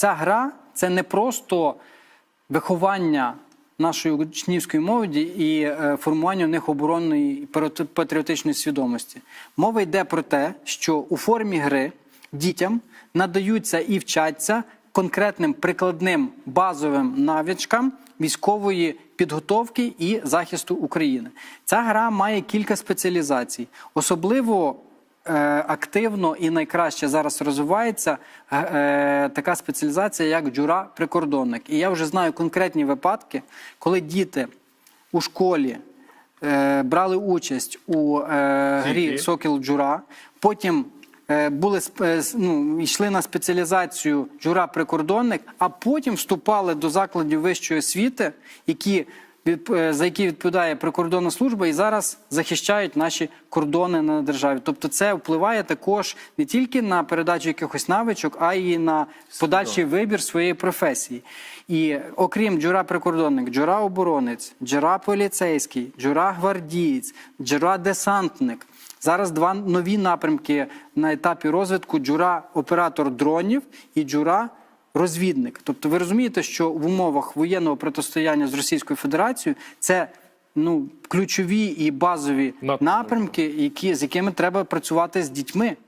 ця гра це не просто виховання нашої учнівської молоді і е, формування в них оборонної патріотичної свідомості. Мова йде про те, що у формі гри дітям надаються і вчаться конкретним прикладним базовим навичкам військової підготовки і захисту України. Ця гра має кілька спеціалізацій, особливо активно і найкраще зараз розвивається е, е, така спеціалізація, як джура-прикордонник. І я вже знаю конкретні випадки, коли діти у школі е, брали участь у е, грі Сокіл Джура, потім е, були е, ну, йшли на спеціалізацію джура-прикордонник, а потім вступали до закладів вищої освіти, які е, за які відповідає прикордонна служба, і зараз захищають наші кордони на державі. Тобто, це впливає також не тільки на передачу якихось навичок, а й на подальший вибір своєї професії. І окрім джура прикордонник, джура оборонець, джура поліцейський, джура гвардієць, джура десантник. Зараз два нові напрямки на етапі розвитку: джура оператор дронів і джура розвідник. Тобто, ви розумієте, що в умовах воєнного протистояння з Російською Федерацією це ну ключові і базові Напрямки. які з якими треба працювати з дітьми.